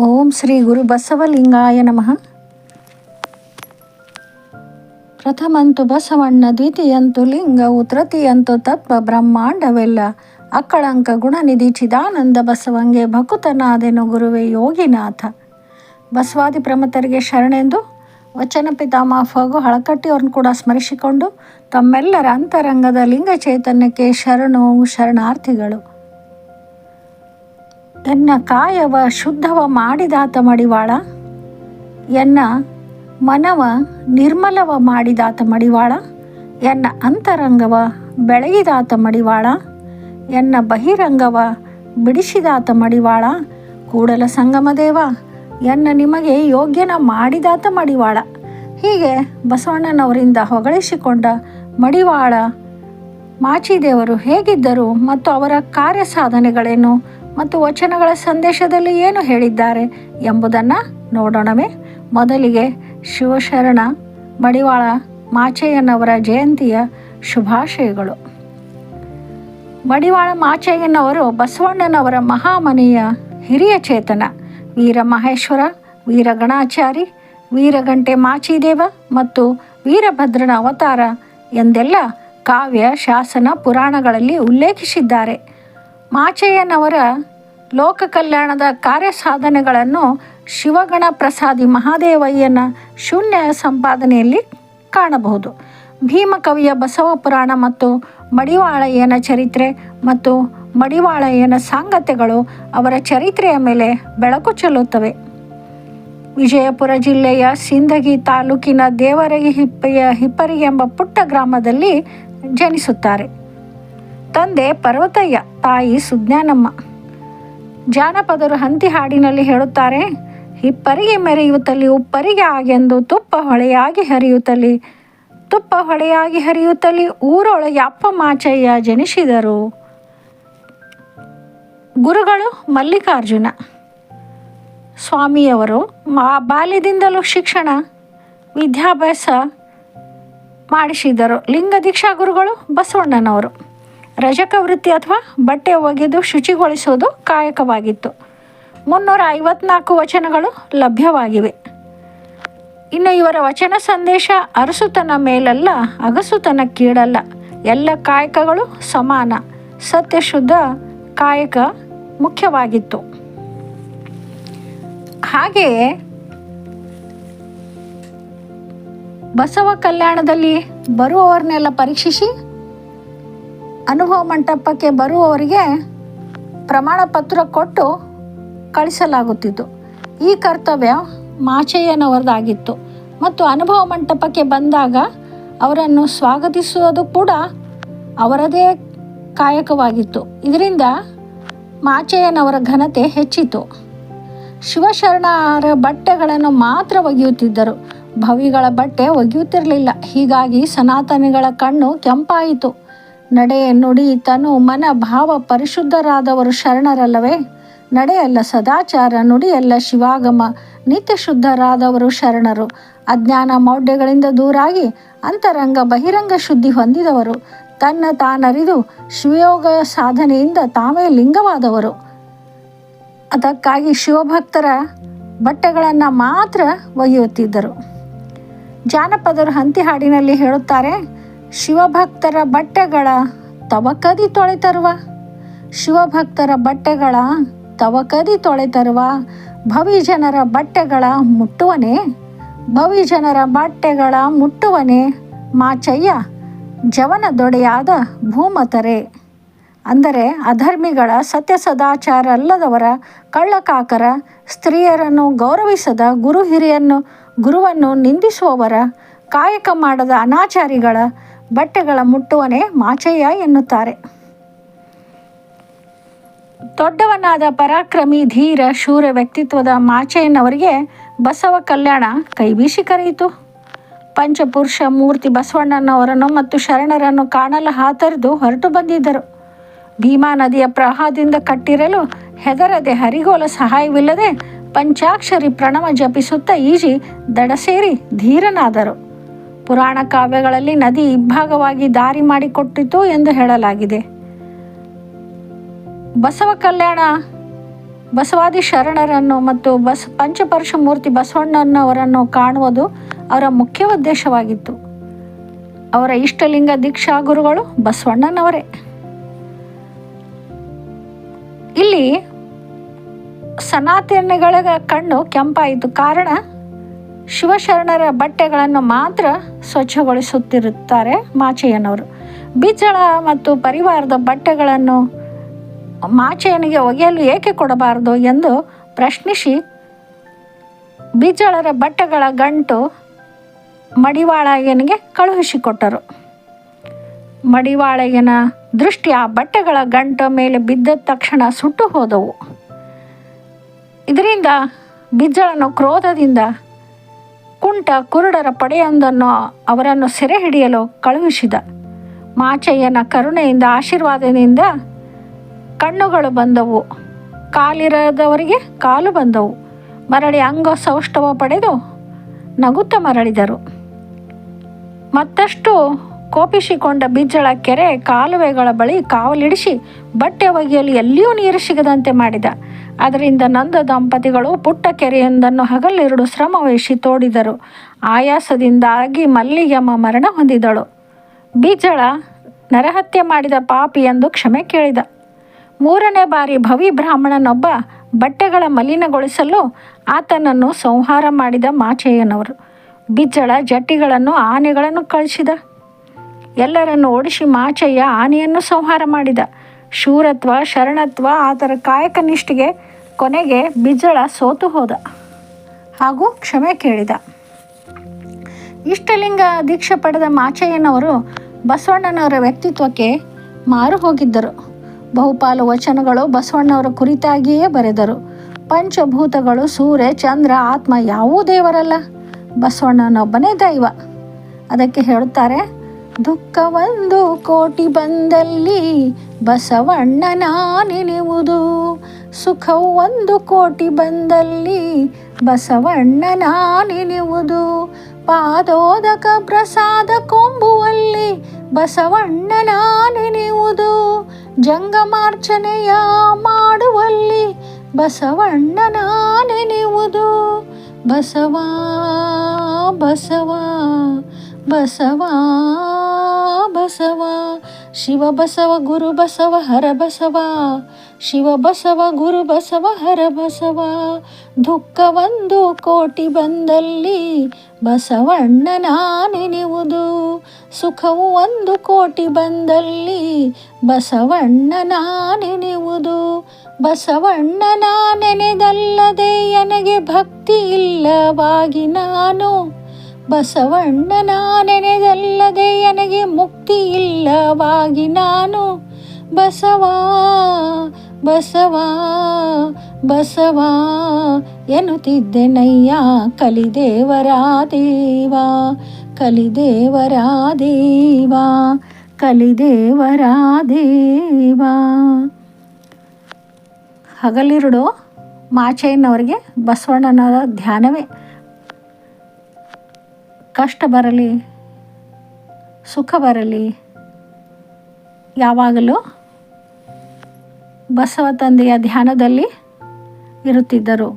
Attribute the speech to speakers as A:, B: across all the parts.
A: ಓಂ ಶ್ರೀ ಗುರು ಬಸವಲಿಂಗಾಯ ನಮಃ. ಪ್ರಥಮಂತು ಬಸವಣ್ಣ, ದ್ವಿತೀಯಂತು ಲಿಂಗವು ತೃತೀಯಂತು ತತ್ವ, ಬ್ರಹ್ಮಾಂಡವೆಲ್ಲ. ಅಕ್ಕಳಂಕ ಗುಣನಿಧಿ ಚಿದಾನಂದ ಬಸವಂಗೆ ಭಕುತನಾದೆನು ಗುರುವೆ ಯೋಗಿನಾಥ. ಬಸವಾದಿ ಪ್ರಮತರಿಗೆ ಶರಣೆಂದು ವಚನ ಪಿತಾಮಹ ಫಗು ಹಳಕಟ್ಟಿಯವ್ರನ್ನ ಕೂಡ ಸ್ಮರಿಸಿಕೊಂಡು ತಮ್ಮೆಲ್ಲರ ಅಂತರಂಗದ ಲಿಂಗ ಚೈತನ್ಯಕ್ಕೆ ಶರಣು ಶರಣಾರ್ಥಿಗಳು. ಎನ್ನ ಕಾಯವ ಶುದ್ಧವ ಮಾಡಿದಾತ ಮಡಿವಾಳ. ಎನ್ನ ಮನವ ನಿರ್ಮಲವ ಮಾಡಿದಾತ ಮಡಿವಾಳ. ಎನ್ನ ಅಂತರಂಗವ ಬೆಳಗಿದಾತ ಮಡಿವಾಳ. ಎನ್ನ ಬಹಿರಂಗವ ಬಿಡಿಸಿದಾತ ಮಡಿವಾಳ. ಕೂಡಲ ಸಂಗಮದೇವ ಎನ್ನ ನಿಮಗೆ ಯೋಗ್ಯನ ಮಾಡಿದಾತ ಮಡಿವಾಳ. ಹೀಗೆ ಬಸವಣ್ಣನವರಿಂದ ಹೊಗಳಿಸಿಕೊಂಡ ಮಡಿವಾಳ ಮಾಚಿದೇವರು ಹೇಗಿದ್ದರು ಮತ್ತು ಅವರ ಕಾರ್ಯ ಸಾಧನೆಗಳೇನು ಮತ್ತು ವಚನಗಳ ಸಂದೇಶದಲ್ಲಿ ಏನು ಹೇಳಿದ್ದಾರೆ ಎಂಬುದನ್ನು ನೋಡೋಣವೇ. ಮೊದಲಿಗೆ ಶಿವಶರಣ, ಮಡಿವಾಳ ಮಾಚಯ್ಯನವರ ಜಯಂತಿಯ ಶುಭಾಶಯಗಳು. ಮಡಿವಾಳ ಮಾಚಯ್ಯನವರು ಬಸವಣ್ಣನವರ ಮಹಾಮನೆಯ ಹಿರಿಯ ಚೇತನ ವೀರ ಮಹೇಶ್ವರ ವೀರ ಗಣಾಚಾರಿ ವೀರಗಂಟೆ ಮಾಚಿದೇವ ಮತ್ತು ವೀರಭದ್ರನ ಅವತಾರ ಎಂದೆಲ್ಲ ಕಾವ್ಯ, ಶಾಸನ, ಪುರಾಣಗಳಲ್ಲಿ ಉಲ್ಲೇಖಿಸಿದ್ದಾರೆ. ಮಾಚಯ್ಯನವರ ಲೋಕ ಕಲ್ಯಾಣದ ಕಾರ್ಯ ಸಾಧನೆಗಳನ್ನು ಶಿವಗಣ ಪ್ರಸಾದಿ ಮಹಾದೇವಯ್ಯನ ಶೂನ್ಯ ಸಂಪಾದನೆಯಲ್ಲಿ ಕಾಣಬಹುದು. ಭೀಮಕವಿಯ ಬಸವ ಪುರಾಣ ಮತ್ತು ಮಡಿವಾಳಯ್ಯನ ಚರಿತ್ರೆ ಮತ್ತು ಮಡಿವಾಳಯ್ಯನ ಸಾಂಗತ್ಯಗಳು ಅವರ ಚರಿತ್ರೆಯ ಮೇಲೆ ಬೆಳಕು ಚೆಲ್ಲುತ್ತವೆ. ವಿಜಯಪುರ ಜಿಲ್ಲೆಯ ಸಿಂದಗಿ ತಾಲೂಕಿನ ದೇವರಗಿ ಹಿಪ್ಪೆಯ ಹಿಪ್ಪರಿ ಎಂಬ ಪುಟ್ಟ ಗ್ರಾಮದಲ್ಲಿ ಜನಿಸುತ್ತಾರೆ. ತಂದೆ ಪರ್ವತಯ್ಯ, ತಾಯಿ ಸುಜ್ಞಾನಮ್ಮ. ಜಾನಪದರು ಹಂತಿ ಹಾಡಿನಲ್ಲಿ ಹೇಳುತ್ತಾರೆ ಹಿಪ್ಪರಿಗೆ ಮೆರೆಯುತ್ತಲಿ ಉಪ್ಪರಿಗೆ ಆಗೆಂದು ತುಪ್ಪ ಹೊಳೆಯಾಗಿ ಹರಿಯುತ್ತಲಿ, ತುಪ್ಪ ಹೊಳೆಯಾಗಿ ಹರಿಯುತ್ತಲಿ, ಊರೊಳಗೆ ಅಪ್ಪ ಮಾಚಯ್ಯ ಜನಿಸಿದರು. ಗುರುಗಳು ಮಲ್ಲಿಕಾರ್ಜುನ ಸ್ವಾಮಿಯವರು ಮಾ, ಬಾಲ್ಯದಿಂದಲೂ ಶಿಕ್ಷಣ, ವಿದ್ಯಾಭ್ಯಾಸ ಮಾಡಿಸಿದರು. ಲಿಂಗ ದೀಕ್ಷಾ ಗುರುಗಳು ಬಸವಣ್ಣನವರು. ರಜಕ ವೃತ್ತಿ ಅಥವಾ ಬಟ್ಟೆ ಒಗೆದು ಶುಚಿಗೊಳಿಸುವುದು ಕಾಯಕವಾಗಿತ್ತು. ಮುನ್ನೂರ ಐವತ್ನಾಲ್ಕು ವಚನಗಳು ಲಭ್ಯವಾಗಿವೆ. ಇನ್ನು ಇವರ ವಚನ ಸಂದೇಶ ಅರಸುತನ ಮೇಲಲ್ಲ, ಅಗಸುತನ ಕೀಳಲ್ಲ. ಎಲ್ಲ ಕಾಯಕಗಳು ಸಮಾನ. ಸತ್ಯಶುದ್ಧ ಕಾಯಕ ಮುಖ್ಯವಾಗಿತ್ತು. ಹಾಗೆಯೇ ಬಸವ ಕಲ್ಯಾಣದಲ್ಲಿ ಬರುವವರನ್ನೆಲ್ಲ ಪರೀಕ್ಷಿಸಿ ಅನುಭವ ಮಂಟಪಕ್ಕೆ ಬರುವವರಿಗೆ ಪ್ರಮಾಣ ಪತ್ರ ಕೊಟ್ಟು ಕಳಿಸಲಾಗುತ್ತಿತ್ತು. ಈ ಕರ್ತವ್ಯ ಮಾಚಯ್ಯನವರದಾಗಿತ್ತು. ಮತ್ತು ಅನುಭವ ಮಂಟಪಕ್ಕೆ ಬಂದಾಗ ಅವರನ್ನು ಸ್ವಾಗತಿಸುವುದು ಕೂಡ ಅವರದೇ ಕಾಯಕವಾಗಿತ್ತು. ಇದರಿಂದ ಮಾಚಯ್ಯನವರ ಘನತೆ ಹೆಚ್ಚಿತು. ಶಿವಶರಣರ ಬಟ್ಟೆಗಳನ್ನು ಮಾತ್ರ ಒಗೆಯುತ್ತಿದ್ದರು. ಭವಿಗಳ ಬಟ್ಟೆ ಒಗೆಯುತ್ತಿರಲಿಲ್ಲ. ಹೀಗಾಗಿ ಸನಾತನಿಗಳ ಕಣ್ಣು ಕೆಂಪಾಯಿತು. ನಡೆ ನುಡಿ, ತನು ಮನ ಭಾವ ಪರಿಶುದ್ಧರಾದವರು ಶರಣರಲ್ಲವೇ? ನಡೆಯಲ್ಲ ಸದಾಚಾರ, ನುಡಿಯಲ್ಲ ಶಿವಾಗಮ, ನಿತ್ಯ ಶುದ್ಧರಾದವರು ಶರಣರು. ಅಜ್ಞಾನ ಮೌಢ್ಯಗಳಿಂದ ದೂರಾಗಿ ಅಂತರಂಗ ಬಹಿರಂಗ ಶುದ್ಧಿ ಹೊಂದಿದವರು. ತನ್ನ ತಾನರಿದು ಶಿವಯೋಗ ಸಾಧನೆಯಿಂದ ತಾವೇ ಲಿಂಗವಾದವರು. ಅದಕ್ಕಾಗಿ ಶಿವಭಕ್ತರ ಬಟ್ಟೆಗಳನ್ನು ಮಾತ್ರ ಒಯ್ಯುತ್ತಿದ್ದರು ಜಾನಪದರು ಹಂತಿ ಹಾಡಿನಲ್ಲಿ ಹೇಳುತ್ತಾರೆ ಶಿವಭಕ್ತರ ಬಟ್ಟೆಗಳ ತವಕದಿ ತೊಳೆತರುವ. ಶಿವಭಕ್ತರ ಬಟ್ಟೆಗಳ ತವಕದಿ ತೊಳೆತರುವ. ಭವಿಜನರ ಬಟ್ಟೆಗಳ ಮುಟ್ಟುವನೆ. ಭವಿಜನರ ಬಟ್ಟೆಗಳ ಮುಟ್ಟುವನೆ. ಮಾಚಯ್ಯ, ಜವನ ದೊಡೆಯಾದ ಭೂಮತರೆ. ಅಂದರೆ ಅಧರ್ಮಿಗಳ ಸತ್ಯ ಸದಾಚಾರ ಅಲ್ಲದವರ ಕಳ್ಳಕಾಕರ, ಸ್ತ್ರೀಯರನ್ನು ಗೌರವಿಸದ ಗುರು ಹಿರಿಯನ್ನು, ಗುರುವನ್ನು ನಿಂದಿಸುವವರ, ಕಾಯಕ ಮಾಡದ ಅನಾಚಾರಿಗಳ ಬಟ್ಟೆಗಳ ಮುಟ್ಟುವನೇ ಮಾಚಯ್ಯ ಎನ್ನುತ್ತಾರೆ. ದೊಡ್ಡವನಾದ ಪರಾಕ್ರಮಿ ಧೀರ ಶೂರ ವ್ಯಕ್ತಿತ್ವದ ಮಾಚಯ್ಯನವರಿಗೆ ಬಸವ ಕಲ್ಯಾಣ ಕೈಬೀಸಿ ಕರೆಯಿತು. ಪಂಚಪುರುಷ ಮೂರ್ತಿ ಬಸವಣ್ಣನವರನ್ನು ಮತ್ತು ಶರಣರನ್ನು ಕಾಣಲು ಹಾತರಿದು ಹೊರಟು ಬಂದಿದ್ದರು. ಭೀಮಾ ನದಿಯ ಪ್ರವಾಹದಿಂದ ಕಟ್ಟಿರಲು ಹೆದರದೆ ಹರಿಗೋಲ ಸಹಾಯವಿಲ್ಲದೆ ಪಂಚಾಕ್ಷರಿ ಪ್ರಣವ ಜಪಿಸುತ್ತಾ ಈಜಿ ದಡ ಸೇರಿ ಧೀರನಾದರು. ಪುರಾಣ ಕಾವ್ಯಗಳಲ್ಲಿ ನದಿ ಇಬ್ಭಾಗವಾಗಿ ದಾರಿ ಮಾಡಿಕೊಟ್ಟಿತು ಎಂದು ಹೇಳಲಾಗಿದೆ. ಬಸವ ಕಲ್ಯಾಣ, ಬಸವಾದಿ ಶರಣರನ್ನು ಮತ್ತು ಬಸ್ ಪಂಚಪರುಷ ಮೂರ್ತಿ ಬಸವಣ್ಣನವರನ್ನು ಕಾಣುವುದು ಅವರ ಮುಖ್ಯ ಉದ್ದೇಶವಾಗಿತ್ತು. ಅವರ ಇಷ್ಟಲಿಂಗ ದೀಕ್ಷಾ ಗುರುಗಳು ಬಸವಣ್ಣನವರೇ. ಇಲ್ಲಿ ಸನಾತನಿಗಳ ಕಣ್ಣು ಕೆಂಪಾಯಿತು. ಕಾರಣ ಶಿವಶರಣರ ಬಟ್ಟೆಗಳನ್ನು ಮಾತ್ರ ಸ್ವಚ್ಛಗೊಳಿಸುತ್ತಿರುತ್ತಾರೆ ಮಾಚಯ್ಯನವರು. ಬಿಜ್ಜಳ ಮತ್ತು ಪರಿವಾರದ ಬಟ್ಟೆಗಳನ್ನು ಮಾಚಯ್ಯನಿಗೆ ಒಗೆಯಲು ಏಕೆ ಕೊಡಬಾರದು ಎಂದು ಪ್ರಶ್ನಿಸಿ ಬಿಜ್ಜಳರ ಬಟ್ಟೆಗಳ ಗಂಟು ಮಡಿವಾಳಯ್ಯನಿಗೆ ಕಳುಹಿಸಿಕೊಟ್ಟರು. ಮಡಿವಾಳಯ್ಯನ ದೃಷ್ಟಿ ಆ ಬಟ್ಟೆಗಳ ಗಂಟು ಮೇಲೆ ಬಿದ್ದ ತಕ್ಷಣ ಸುಟ್ಟು ಹೋದವು. ಇದರಿಂದ ಬಿಜ್ಜಳನು ಕ್ರೋಧದಿಂದ ಕುರುಡರ ಪಡೆಯೊಂದನ್ನು ಅವರನ್ನು ಸೆರೆ ಹಿಡಿಯಲು ಕಳುಹಿಸಿದ. ಮಾಚಯ್ಯನ ಕರುಣೆಯಿಂದ ಆಶೀರ್ವಾದದಿಂದ ಕಣ್ಣುಗಳು ಬಂದವು. ಕಾಲಿರದವರಿಗೆ ಕಾಲು ಬಂದವು. ಮರಳಿ ಅಂಗ ಸೌಷ್ಠವ ಪಡೆದು ನಗುತ್ತ ಮರಳಿದರು. ಮತ್ತಷ್ಟು ಕೋಪಿಸಿಕೊಂಡ ಬಿಜ್ಜಳ ಕೆರೆ ಕಾಲುವೆಗಳ ಬಳಿ ಕಾವಲಿಡಿಸಿ ಬಟ್ಟೆ ಒಗೆಯಲು ಎಲ್ಲಿಯೂ ನೀರು ಸಿಗದಂತೆ ಮಾಡಿದ. ಅದರಿಂದ ನಂದ ದಂಪತಿಗಳು ಪುಟ್ಟ ಕೆರೆಯೊಂದನ್ನು ಹಗಲಿರುಳು ಶ್ರಮವಹಿಸಿ ತೋಡಿದರು. ಆಯಾಸದಿಂದಾಗಿ ಮಲ್ಲಿಗೆಮ್ಮ ಮರಣ ಹೊಂದಿದಳು. ಬಿಜ್ಜಳ ನರಹತ್ಯೆ ಮಾಡಿದ ಪಾಪಿ ಎಂದು ಕ್ಷಮೆ ಕೇಳಿದ. ಮೂರನೇ ಬಾರಿ ಭವಿ ಬ್ರಾಹ್ಮಣನೊಬ್ಬ ಬಟ್ಟೆಗಳ ಮಲಿನಗೊಳಿಸಲು ಆತನನ್ನು ಸಂಹಾರ ಮಾಡಿದ ಮಾಚೆಯನವರು. ಬಿಜ್ಜಳ ಜಟ್ಟಿಗಳನ್ನು ಆನೆಗಳನ್ನು ಕಳಿಸಿದ. ಎಲ್ಲರನ್ನು ಓಡಿಸಿ ಮಾಚಯ್ಯ ಆನೆಯನ್ನು ಸಂಹಾರ ಮಾಡಿದ. ಶೂರತ್ವ, ಶರಣತ್ವ ಆತರ ಕಾಯಕ ನಿಷ್ಠೆಗೆ ಕೊನೆಗೆ ಬಿಜಳ ಸೋತು ಹೋದ ಹಾಗೂ ಕ್ಷಮೆ ಕೇಳಿದ. ಇಷ್ಟಲಿಂಗ ದೀಕ್ಷೆ ಪಡೆದ ಮಾಚಯ್ಯನವರು ಬಸವಣ್ಣನವರ ವ್ಯಕ್ತಿತ್ವಕ್ಕೆ ಮಾರು ಹೋಗಿದ್ದರು. ಬಹುಪಾಲು ವಚನಗಳು ಬಸವಣ್ಣವರ ಕುರಿತಾಗಿಯೇ ಬರೆದರು. ಪಂಚಭೂತಗಳು, ಸೂರ್ಯ, ಚಂದ್ರ, ಆತ್ಮ ಯಾವೂ ದೇವರಲ್ಲ. ಬಸವಣ್ಣನೊಬ್ಬನೇ ದೈವ. ಅದಕ್ಕೆ ಹೇಳುತ್ತಾರೆ, ದುಃಖ ಒಂದು ಕೋಟಿ ಬಂದಲ್ಲಿ ಬಸವಣ್ಣನ ನೆನೆವುದು ಸುಖವು ಒಂದು ಕೋಟಿ ಬಂದಲ್ಲಿ ಬಸವಣ್ಣನ ನೆನೆವುದು ಪಾದೋದಕ ಪ್ರಸಾದ ಕೊಂಬುವಲ್ಲಿ ಬಸವಣ್ಣನ ನೆನೆಯುವುದು ಜಂಗಮಾರ್ಚನೆಯ ಮಾಡುವಲ್ಲಿ ಬಸವಣ್ಣನ ನೆನೆಯುವುದು ಬಸವ ಬಸವ ಬಸವ ಬಸವ ಶಿವ ಬಸವ, ಗುರು ಬಸವ, ಹರ ಬಸವ, ಶಿವ ಬಸವ, ಗುರು ಬಸವ, ಹರ ಬಸವ. ದುಃಖ ಒಂದು ಕೋಟಿ ಬಂದಲ್ಲಿ ಬಸವಣ್ಣನ ನೆನೆಯುವುದು ಸುಖವು ಒಂದು ಕೋಟಿ ಬಂದಲ್ಲಿ ಬಸವಣ್ಣನ ನೆನೆಯುವುದು ಬಸವಣ್ಣನ ನೆನೆದಲ್ಲದೆ ನನಗೆ ಭಕ್ತಿ ಇಲ್ಲವಾಗಿ ನಾನು ಬಸವಣ್ಣನ ನೆನೆದಲ್ಲದೆ ನನಗೆ ಮುಕ್ತಿ ಇಲ್ಲವಾಗಿ ನಾನು. ಬಸವ ಬಸವ ಬಸವ ಎನ್ನುತ್ತಿದ್ದೆನಯ್ಯ ಕಲಿದೇವರ ದೇವ ಕಲಿದೇವರ ದೇವ ಕಲಿದೇವರ ದೇವ ಹಗಲಿರುಡು ಮಾಚಯ್ಯನವರಿಗೆ ಬಸವಣ್ಣನ ಧ್ಯಾನವೇ ಕಷ್ಟ ಬರಲಿ, ಸುಖ ಬರಲಿ, ಯಾವಾಗಲೂ ಬಸವ ತಂದೆಯ ಧ್ಯಾನದಲ್ಲಿ ಇರುತ್ತಿದ್ದರು.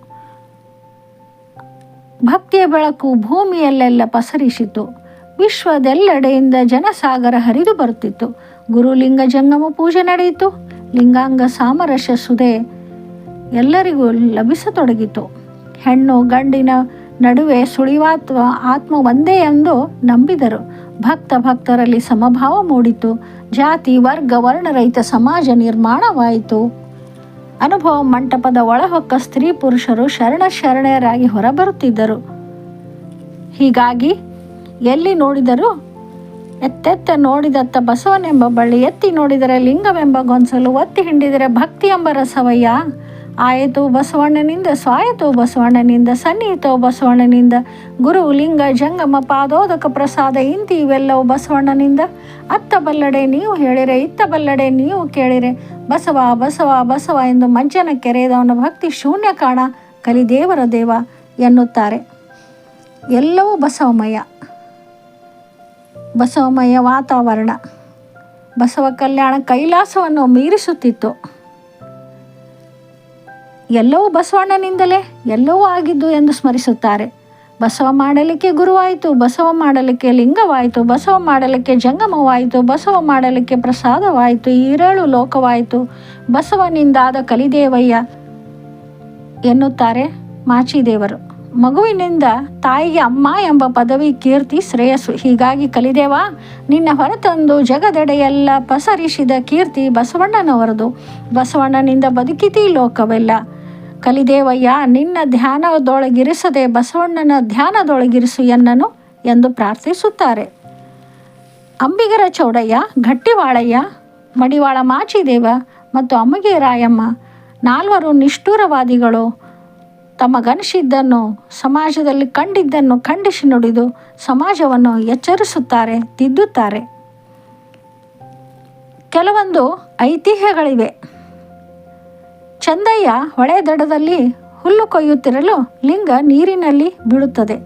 A: ಭಕ್ತಿಯ ಬೆಳಕು ಭೂಮಿಯಲ್ಲೆಲ್ಲ ಪಸರಿಸಿತು. ವಿಶ್ವದೆಲ್ಲೆಡೆಯಿಂದ ಜನಸಾಗರ ಹರಿದು ಬರುತ್ತಿತ್ತು. ಗುರುಲಿಂಗ ಜಂಗಮ ಪೂಜೆ ನಡೆಯಿತು. ಲಿಂಗಾಂಗ ಸಾಮರಸ್ಯ ಸುದೆ ಎಲ್ಲರಿಗೂ ಲಭಿಸತೊಡಗಿತು. ಹೆಣ್ಣು, ಗಂಡಿನ ನಡುವೆ ಸುಳಿವಾತ್ವ ಆತ್ಮ ಒಂದೇ ಎಂದು ನಂಬಿದರು. ಭಕ್ತ ಭಕ್ತರಲ್ಲಿ ಸಮಭಾವ ಮೂಡಿತು. ಜಾತಿ, ವರ್ಗ, ವರ್ಣರಹಿತ ಸಮಾಜ ನಿರ್ಮಾಣವಾಯಿತು. ಅನುಭವ ಮಂಟಪದ ಒಳಹೊಕ್ಕ ಸ್ತ್ರೀ ಪುರುಷರು ಶರಣ ಶರಣೆಯರಾಗಿ ಹೊರಬರುತ್ತಿದ್ದರು. ಹೀಗಾಗಿ ಎಲ್ಲಿ ನೋಡಿದರೂ, ಎತ್ತೆತ್ತ ನೋಡಿದತ್ತ ಬಸವನೆಂಬ ಬಳ್ಳಿ, ಎತ್ತಿ ನೋಡಿದರೆ ಲಿಂಗವೆಂಬ ಗೊಂಚಲು, ಒತ್ತಿ ಹಿಂಡಿದರೆ ಭಕ್ತಿ ಎಂಬ ರಸವಯ್ಯ ಆಯಿತು ಬಸವಣ್ಣನಿಂದ, ಸ್ವಾಯತು ಬಸವಣ್ಣನಿಂದ, ಸನ್ನಿಹಿತೋ ಬಸವಣ್ಣನಿಂದ, ಗುರು ಲಿಂಗ ಜಂಗಮ ಪಾದೋದಕ ಪ್ರಸಾದ ಇಂತಿ ಇವೆಲ್ಲವೂ ಬಸವಣ್ಣನಿಂದ. ಅತ್ತ ಬಲ್ಲಡೆ ನೀವು ಹೇಳಿರೆ, ಇತ್ತ ಬಲ್ಲಡೆ ನೀವು ಕೇಳಿರೆ. ಬಸವ ಬಸವ ಬಸವ ಎಂದು ಮಂಚನ ಕೆರೆಯದವನ ಭಕ್ತಿ ಶೂನ್ಯ ಕಾಣ ಕಲಿದೇವರ ದೇವ ಎನ್ನುತ್ತಾರೆ. ಎಲ್ಲವೂ ಬಸವಮಯ. ಬಸವಮಯ ವಾತಾವರಣ. ಬಸವ ಕಲ್ಯಾಣ ಕೈಲಾಸವನ್ನು ಮೀರಿಸುತ್ತಿತ್ತು. ಎಲ್ಲವೂ ಬಸವಣ್ಣನಿಂದಲೇ, ಎಲ್ಲವೂ ಆಗಿದ್ದು ಎಂದು ಸ್ಮರಿಸುತ್ತಾರೆ. ಬಸವ ಮಾಡಲಿಕ್ಕೆ ಗುರುವಾಯಿತು, ಬಸವ ಮಾಡಲಿಕ್ಕೆ ಲಿಂಗವಾಯಿತು, ಬಸವ ಮಾಡಲಿಕ್ಕೆ ಜಂಗಮವಾಯಿತು, ಬಸವ ಮಾಡಲಿಕ್ಕೆ ಪ್ರಸಾದವಾಯಿತು ಈರೇಳು ಲೋಕವಾಯಿತು. ಬಸವನಿಂದಾದ ಕಲಿದೇವಯ್ಯ ಎನ್ನುತ್ತಾರೆ ಮಾಚಿದೇವರು. ಮಗುವಿನಿಂದ ತಾಯಿಗೆ ಅಮ್ಮ ಎಂಬ ಪದವಿ ಕೀರ್ತಿ ಶ್ರೇಯಸ್ಸು. ಹೀಗಾಗಿ ಕಲಿದೇವ, ನಿನ್ನ ಹೊರತಂದು ಜಗದೆಡೆಯೆಲ್ಲ ಪಸರಿಸಿದ ಕೀರ್ತಿ ಬಸವಣ್ಣನವರದು. ಬಸವಣ್ಣನಿಂದ ಬದುಕಿತೀ ಲೋಕವೆಲ್ಲ. ಕಲಿದೇವಯ್ಯ, ನಿನ್ನ ಧ್ಯಾನದೊಳಗಿರಿಸದೆ ಬಸವಣ್ಣನ ಧ್ಯಾನದೊಳಗಿರಿಸು ಎನ್ನನು ಎಂದು ಪ್ರಾರ್ಥಿಸುತ್ತಾರೆ. ಅಂಬಿಗರ ಚೌಡಯ್ಯ ಗಟ್ಟಿವಾಳಯ್ಯ ಮಡಿವಾಳ ಮಾಚಿದೇವ ಮತ್ತು ಅಮ್ಮಗೆ ರಾಯಮ್ಮ ನಾಲ್ವರು ತಮ್ಮ ತಮಗನಿಸಿದ್ದನ್ನು ಸಮಾಜದಲ್ಲಿ ಕಂಡಿದ್ದನ್ನು ಖಂಡಿಸಿ ನುಡಿದು ಸಮಾಜವನ್ನು ಎಚ್ಚರಿಸುತ್ತಾರೆ, ತಿದ್ದುತ್ತಾರೆ. ಕೆಲವೊಂದು ಐತಿಹ್ಯಗಳಿವೆ. ಚಂದಯ್ಯ ಹೊಳೆ ದಡದಲ್ಲಿ ಹುಲ್ಲು ಕೊಯ್ಯುತ್ತಿರಲು ಲಿಂಗ ನೀರಿನಲ್ಲಿ ಬೀಳುತ್ತದೆ.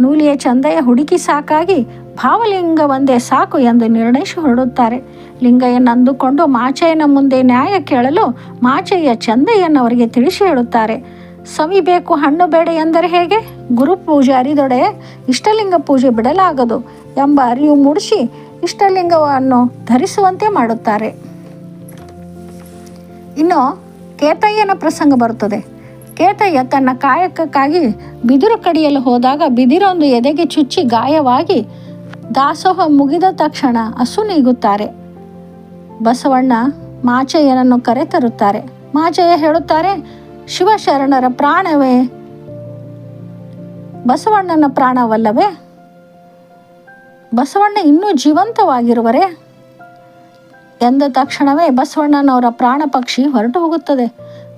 A: ನೂಲಿಯ ಚಂದಯ್ಯ ಹುಡುಕಿ ಸಾಕಾಗಿ ಭಾವಲಿಂಗ ಒಂದೇ ಸಾಕು ಎಂದು ನಿರ್ಣಯಿಸಿ ಹೊರಡುತ್ತಾರೆ. ಲಿಂಗಯ್ಯನಂದುಕೊಂಡು ಮಾಚಯ್ಯನ ಮುಂದೆ ನ್ಯಾಯ ಕೇಳಲು ಮಾಚಯ್ಯ ಚಂದಯ್ಯನವರಿಗೆ ತಿಳಿಸಿ ಹೇಳುತ್ತಾರೆ. ಸವಿಬೇಕು ಹಣ್ಣು ಬೇಡ ಎಂದರೆ ಹೇಗೆ? ಗುರು ಪೂಜೆ ಅರಿದೊಡೆ ಇಷ್ಟಲಿಂಗ ಪೂಜೆ ಬಿಡಲಾಗದು ಎಂಬ ಅರಿವು ಮೂಡಿಸಿ ಇಷ್ಟಲಿಂಗವನ್ನು ಧರಿಸುವಂತೆ ಮಾಡುತ್ತಾರೆ. ಇನ್ನು ಕೇತಯ್ಯನ ಪ್ರಸಂಗ ಬರುತ್ತದೆ. ಕೇತಯ್ಯ ತನ್ನ ಕಾಯಕಕ್ಕಾಗಿ ಬಿದಿರು ಕಡಿಯಲು ಹೋದಾಗ ಬಿದಿರೊಂದು ಎದೆಗೆ ಚುಚ್ಚಿ ಗಾಯವಾಗಿ ದಾಸೋಹ ಮುಗಿದ ತಕ್ಷಣ ಹಸು ನೀಗುತ್ತಾರೆ. ಬಸವಣ್ಣ ಮಾಚಯ್ಯನನ್ನು ಕರೆತರುತ್ತಾರೆ. ಮಾಚಯ್ಯ ಹೇಳುತ್ತಾರೆ, ಶಿವಶರಣರ ಪ್ರಾಣವೇ, ಬಸವಣ್ಣನ ಪ್ರಾಣವಲ್ಲವೇ? ಬಸವಣ್ಣ ಇನ್ನೂ ಜೀವಂತವಾಗಿರುವರೇ? ಎಂದ ತಕ್ಷಣವೇ ಬಸವಣ್ಣನವರ ಪ್ರಾಣ ಪಕ್ಷಿ ಹೊರಟು ಹೋಗುತ್ತದೆ.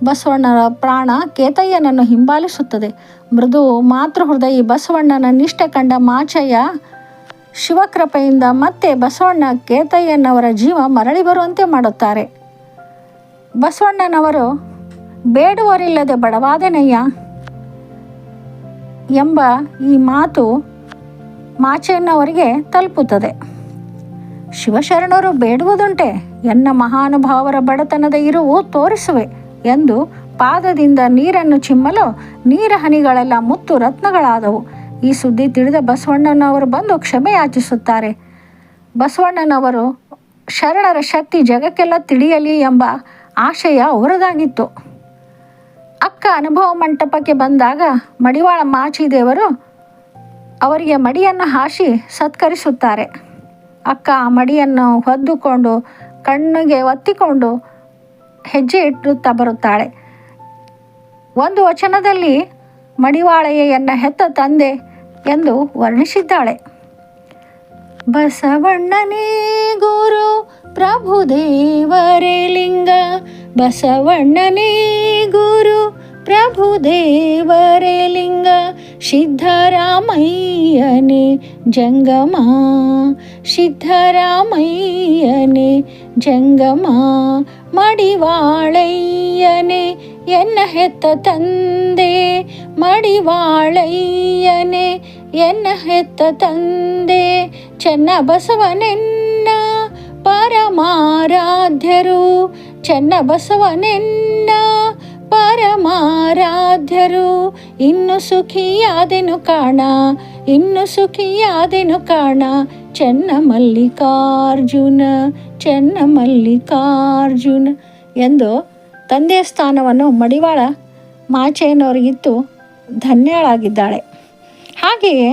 A: ಬಸವಣ್ಣನ ಪ್ರಾಣ ಕೇತಯ್ಯನನ್ನು ಹಿಂಬಾಲಿಸುತ್ತದೆ. ಮೃದು ಮಾತೃಹೃದಯಿ ಬಸವಣ್ಣನ ನಿಷ್ಠೆ ಕಂಡ ಮಾಚಯ್ಯ ಶಿವಕೃಪೆಯಿಂದ ಮತ್ತೆ ಬಸವಣ್ಣ ಕೇತಯ್ಯನವರ ಜೀವ ಮರಳಿ ಬರುವಂತೆ ಮಾಡುತ್ತಾರೆ. ಬಸವಣ್ಣನವರು, ಬೇಡುವರಿಲ್ಲದೆ ಬಡವಾದೆನಯ್ಯ ಎಂಬ ಈ ಮಾತು ಮಾಚಯ್ಯನವರಿಗೆ ತಲುಪುತ್ತದೆ. ಶಿವಶರಣರು ಬೇಡುವುದುಂಟೆ. ಎನ್ನ ಮಹಾನುಭಾವರ ಬಡತನದ ಇರುವು ತೋರಿಸುವೆ ಎಂದು ಪಾದದಿಂದ ನೀರನ್ನು ಚಿಮ್ಮಲು ನೀರ ಹನಿಗಳೆಲ್ಲ ಮುತ್ತು ರತ್ನಗಳಾದವು. ಈ ಸುದ್ದಿ ತಿಳಿದ ಬಸವಣ್ಣನವರು ಬಂದು ಕ್ಷಮೆ ಯಾಚಿಸುತ್ತಾರೆ ಬಸವಣ್ಣನವರು ಶರಣರ ಶಕ್ತಿ ಜಗಕ್ಕೆಲ್ಲ ತಿಳಿಯಲಿ ಎಂಬ ಆಶಯ ಅವರದಾಗಿತ್ತು ಅಕ್ಕ ಅನುಭವ ಮಂಟಪಕ್ಕೆ ಬಂದಾಗ ಮಡಿವಾಳ ಮಾಚಿದೇವರು ಅವರಿಗೆ ಮಡಿಯನ್ನು ಹಾಸಿ ಸತ್ಕರಿಸುತ್ತಾರೆ. ಅಕ್ಕ ಆ ಮಡಿಯನ್ನು ಹೊದ್ದುಕೊಂಡು, ಕಣ್ಣಿಗೆ ಒತ್ತಿಕೊಂಡು ಹೆಜ್ಜೆ ಇಟ್ಟುತ್ತಾ ಬರುತ್ತಾಳೆ. ಒಂದು ವಚನದಲ್ಲಿ ಮಡಿವಾಳೆಯನ್ನು ಹೆತ್ತ ತಂದೆ ಎಂದು ವರ್ಣಿಸಿದ್ದಾಳೆ. ಬಸವಣ್ಣನೇ ಗುರು ಪ್ರಭುದೇವರೇ ಲಿಂಗ. ಬಸವಣ್ಣನೇ ಗುರು ಪ್ರಭುದೇವರೇ ಲಿಂಗ. ಸಿದ್ಧರಾಮಯ್ಯನೇ ಜಂಗಮ ಸಿದ್ಧರಾಮಯ್ಯನೇ ಜಂಗಮ, ಮಡಿವಾಳಯ್ಯನೇ ಎನ್ನ ಹೆತ್ತ ತಂದೆ, ಮಡಿವಾಳಯ್ಯನೇ ಎನ್ನ ಹೆತ್ತ ತಂದೆ, ಚೆನ್ನ ಬಸವನೆನ್ನ ಪರಮಾರಾಧ್ಯರು, ಚೆನ್ನ ಬಸವನೆನ್ನ ಪರಮಾರಾಧ್ಯರು. ಇನ್ನು ಸುಖಿಯಾದೆನು ಕಾಣ, ಇನ್ನು ಸುಖಿಯಾದೆನು ಕಾಣ. ಚೆನ್ನ ಮಲ್ಲಿಕಾರ್ಜುನ ಚೆನ್ನ ಮಲ್ಲಿಕಾರ್ಜುನ ಎಂದು ತಂದೆಯ ಸ್ಥಾನವನ್ನು ಮಡಿವಾಳ ಮಾಚೆಯನ್ನವರಿಗಿತ್ತು ಧನ್ಯಳಾಗಿದ್ದಾಳೆ. ಹಾಗೆಯೇ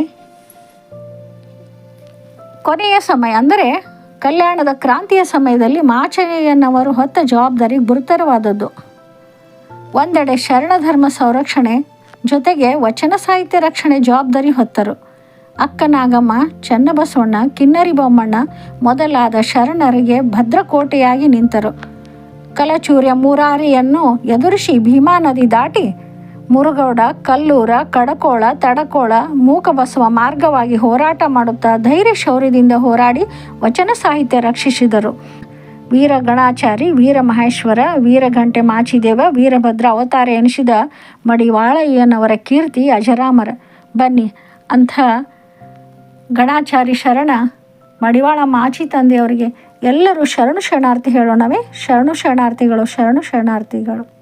A: ಕೊನೆಯ ಸಮಯ, ಅಂದರೆ ಕಲ್ಯಾಣದ ಕ್ರಾಂತಿಯ ಸಮಯದಲ್ಲಿ ಮಾಚಯ್ಯನವರು ಹೊತ್ತ ಜವಾಬ್ದಾರಿ ಗುರುತರವಾದದ್ದು. ಒಂದೆಡೆ ಶರಣಧರ್ಮ ಸಂರಕ್ಷಣೆ, ಜೊತೆಗೆ ವಚನ ಸಾಹಿತ್ಯ ರಕ್ಷಣೆ ಜವಾಬ್ದಾರಿ ಹೊತ್ತರು. ಅಕ್ಕನಾಗಮ್ಮ, ಚನ್ನಬಸವಣ್ಣ, ಕಿನ್ನರಿ ಬೊಮ್ಮಣ್ಣ ಮೊದಲಾದ ಶರಣರಿಗೆ ಭದ್ರಕೋಟೆಯಾಗಿ ನಿಂತರು. ಕಲಚೂರ್ಯ ಮೂರಾರಿಯನ್ನು ಎದುರಿಸಿ ಭೀಮಾ ನದಿ ದಾಟಿ ಮುರುಗೌಡ, ಕಲ್ಲೂರ, ಕಡಕೋಳ, ತಡಕೋಳ, ಮೂಕಬಸವ ಮಾರ್ಗವಾಗಿ ಹೋರಾಟ ಮಾಡುತ್ತಾ ಧೈರ್ಯ ಶೌರ್ಯದಿಂದ ಹೋರಾಡಿ ವಚನ ಸಾಹಿತ್ಯ ರಕ್ಷಿಸಿದರು. ವೀರ ಗಣಾಚಾರಿ, ವೀರ ಮಹೇಶ್ವರ ವೀರಘಂಟೆ ಮಾಚಿದೇವ, ವೀರಭದ್ರ ಅವತಾರ ಎನಿಸಿದ ಮಡಿವಾಳಯ್ಯನವರ ಕೀರ್ತಿ ಅಜರಾಮರ. ಬನ್ನಿ, ಅಂಥ ಗಣಾಚಾರಿ ಶರಣ ಮಡಿವಾಳ ಮಾಚಿ ತಂದೆಯವರಿಗೆ ಎಲ್ಲರೂ ಶರಣು ಶರಣಾರ್ಥಿ ಹೇಳೋಣವೇ? ಶರಣು ಶರಣಾರ್ಥಿಗಳು ಶರಣು ಶರಣಾರ್ಥಿಗಳು.